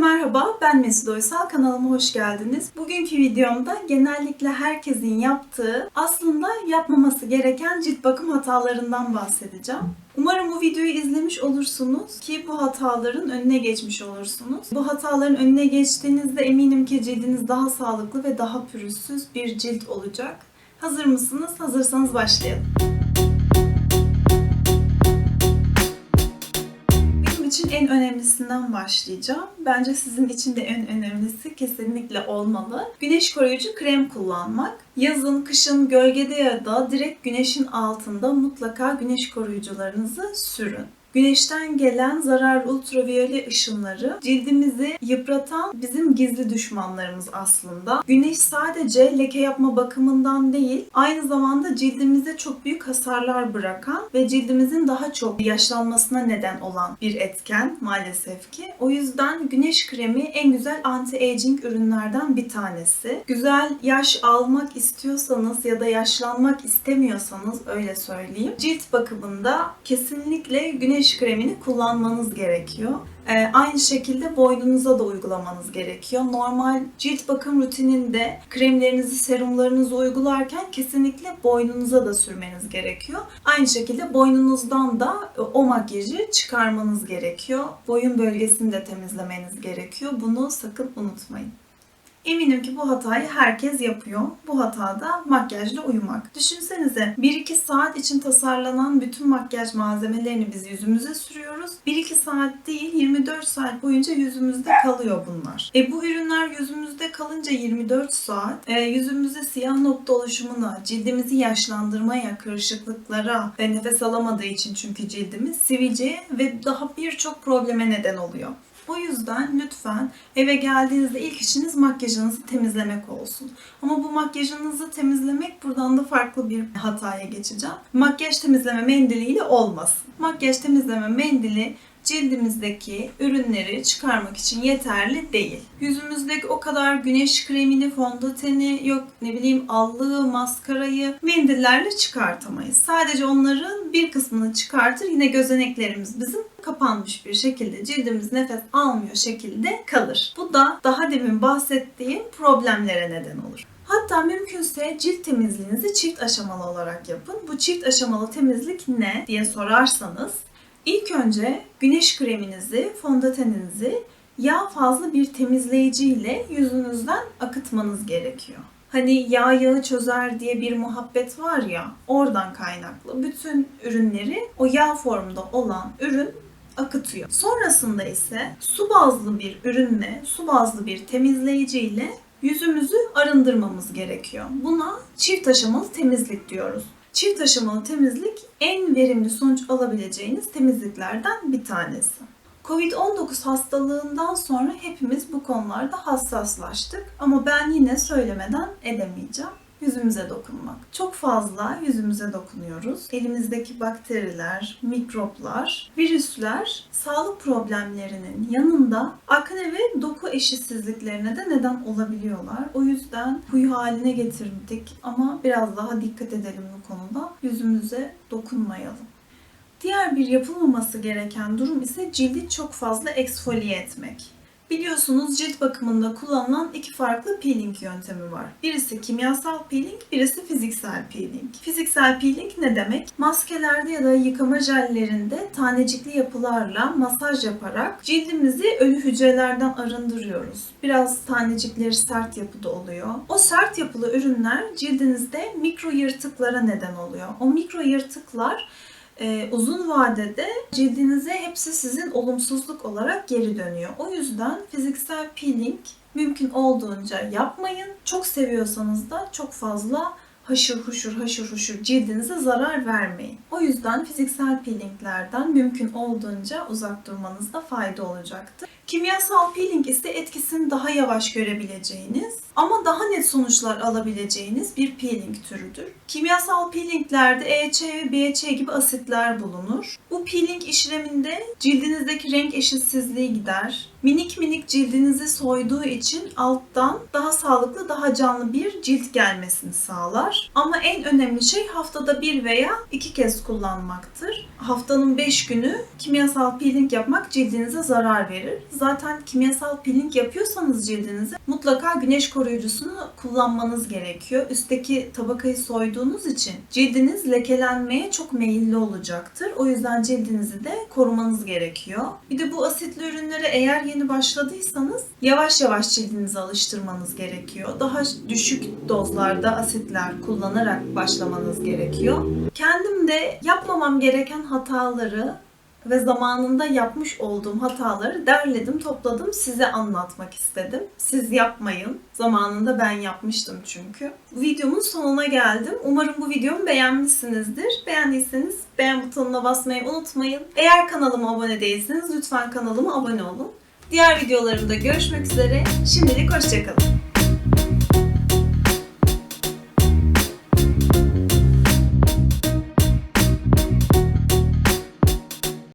merhaba, ben Mesut Oysal. Kanalıma hoş geldiniz. Bugünkü videomda genellikle herkesin yaptığı, aslında yapmaması gereken cilt bakım hatalarından bahsedeceğim. Umarım bu videoyu izlemiş olursunuz ki bu hataların önüne geçmiş olursunuz. Bu hataların önüne geçtiğinizde eminim ki cildiniz daha sağlıklı ve daha pürüzsüz bir cilt olacak. Hazır mısınız? Hazırsanız başlayalım. İçin en önemlisinden başlayacağım. Bence sizin için de en önemlisi kesinlikle olmalı. Güneş koruyucu krem kullanmak. Yazın, kışın, gölgede ya da direkt güneşin altında mutlaka güneş koruyucularınızı sürün. Güneşten gelen zararlı ultraviyole ışınları cildimizi yıpratan bizim gizli düşmanlarımız aslında. Güneş sadece leke yapma bakımından değil, aynı zamanda cildimize çok büyük hasarlar bırakan ve cildimizin daha çok yaşlanmasına neden olan bir etken maalesef ki. O yüzden güneş kremi en güzel anti-aging ürünlerden bir tanesi. Güzel yaş almak istiyorsanız ya da yaşlanmak istemiyorsanız öyle söyleyeyim. Cilt bakımında kesinlikle güneş kremini kullanmanız gerekiyor. Ee, aynı şekilde boynunuza da uygulamanız gerekiyor. Normal cilt bakım rutininde kremlerinizi, serumlarınızı uygularken kesinlikle boynunuza da sürmeniz gerekiyor. Aynı şekilde boynunuzdan da e, o makyajı çıkarmanız gerekiyor. Boyun bölgesini de temizlemeniz gerekiyor. Bunu sakın unutmayın. Eminim ki bu hatayı herkes yapıyor. Bu hata da makyajla uyumak. Düşünsenize 1-2 saat için tasarlanan bütün makyaj malzemelerini biz yüzümüze sürüyoruz. 1-2 saat değil 24 saat boyunca yüzümüzde kalıyor bunlar. E bu ürünler yüzümüzde kalınca 24 saat e, yüzümüzde siyah nokta oluşumuna, cildimizi yaşlandırmaya, kırışıklıklara ve nefes alamadığı için çünkü cildimiz sivilceye ve daha birçok probleme neden oluyor. O yüzden lütfen eve geldiğinizde ilk işiniz makyajınızı temizlemek olsun. Ama bu makyajınızı temizlemek buradan da farklı bir hataya geçeceğim. Makyaj temizleme mendiliyle olmasın. Makyaj temizleme mendili cildimizdeki ürünleri çıkarmak için yeterli değil. Yüzümüzdeki o kadar güneş kremini, fondöteni, yok ne bileyim allığı, maskarayı mendillerle çıkartamayız. Sadece onların bir kısmını çıkartır yine gözeneklerimiz bizim kapanmış bir şekilde cildimiz nefes almıyor şekilde kalır. Bu da daha demin bahsettiğim problemlere neden olur. Hatta mümkünse cilt temizliğinizi çift aşamalı olarak yapın. Bu çift aşamalı temizlik ne diye sorarsanız İlk önce güneş kreminizi, fondöteninizi yağ fazla bir temizleyici ile yüzünüzden akıtmanız gerekiyor. Hani yağ yağı çözer diye bir muhabbet var ya, oradan kaynaklı. Bütün ürünleri o yağ formunda olan ürün akıtıyor. Sonrasında ise su bazlı bir ürünle, su bazlı bir temizleyici ile yüzümüzü arındırmamız gerekiyor. Buna çift aşamalı temizlik diyoruz. Çift aşamalı temizlik en verimli sonuç alabileceğiniz temizliklerden bir tanesi. Covid-19 hastalığından sonra hepimiz bu konularda hassaslaştık ama ben yine söylemeden edemeyeceğim yüzümüze dokunmak. Çok fazla yüzümüze dokunuyoruz. Elimizdeki bakteriler, mikroplar, virüsler sağlık problemlerinin yanında akne ve doku eşitsizliklerine de neden olabiliyorlar. O yüzden huyu haline getirdik ama biraz daha dikkat edelim bu konuda. Yüzümüze dokunmayalım. Diğer bir yapılmaması gereken durum ise cildi çok fazla eksfoliye etmek. Biliyorsunuz cilt bakımında kullanılan iki farklı peeling yöntemi var. Birisi kimyasal peeling, birisi fiziksel peeling. Fiziksel peeling ne demek? Maskelerde ya da yıkama jellerinde tanecikli yapılarla masaj yaparak cildimizi ölü hücrelerden arındırıyoruz. Biraz tanecikleri sert yapıda oluyor. O sert yapılı ürünler cildinizde mikro yırtıklara neden oluyor. O mikro yırtıklar e, uzun vadede cildinize hepsi sizin olumsuzluk olarak geri dönüyor. O yüzden fiziksel peeling mümkün olduğunca yapmayın. Çok seviyorsanız da çok fazla haşır huşur haşır huşur cildinize zarar vermeyin. O yüzden fiziksel peelinglerden mümkün olduğunca uzak durmanızda fayda olacaktır. Kimyasal peeling ise etkisini daha yavaş görebileceğiniz ama daha net sonuçlar alabileceğiniz bir peeling türüdür. Kimyasal peelinglerde EC ve BC gibi asitler bulunur. Bu peeling işleminde cildinizdeki renk eşitsizliği gider. Minik minik cildinizi soyduğu için alttan daha sağlıklı, daha canlı bir cilt gelmesini sağlar. Ama en önemli şey haftada bir veya iki kez kullanmaktır. Haftanın 5 günü kimyasal peeling yapmak cildinize zarar verir. zaten kimyasal peeling yapıyorsanız cildinize mutlaka güneş koruyucusunu kullanmanız gerekiyor. Üstteki tabakayı soyduğunuz için cildiniz lekelenmeye çok meyilli olacaktır. O yüzden cildinizi de korumanız gerekiyor. Bir de bu asitli ürünlere eğer yeni başladıysanız yavaş yavaş cildinizi alıştırmanız gerekiyor. Daha düşük dozlarda asitler kullanarak başlamanız gerekiyor. Kendim de yapmamam gereken hataları ve zamanında yapmış olduğum hataları derledim, topladım, size anlatmak istedim. Siz yapmayın. Zamanında ben yapmıştım çünkü. Videomun sonuna geldim. Umarım bu videomu beğenmişsinizdir. Beğendiyseniz beğen butonuna basmayı unutmayın. Eğer kanalıma abone değilseniz lütfen kanalıma abone olun. Diğer videolarımda görüşmek üzere. Şimdilik hoşçakalın.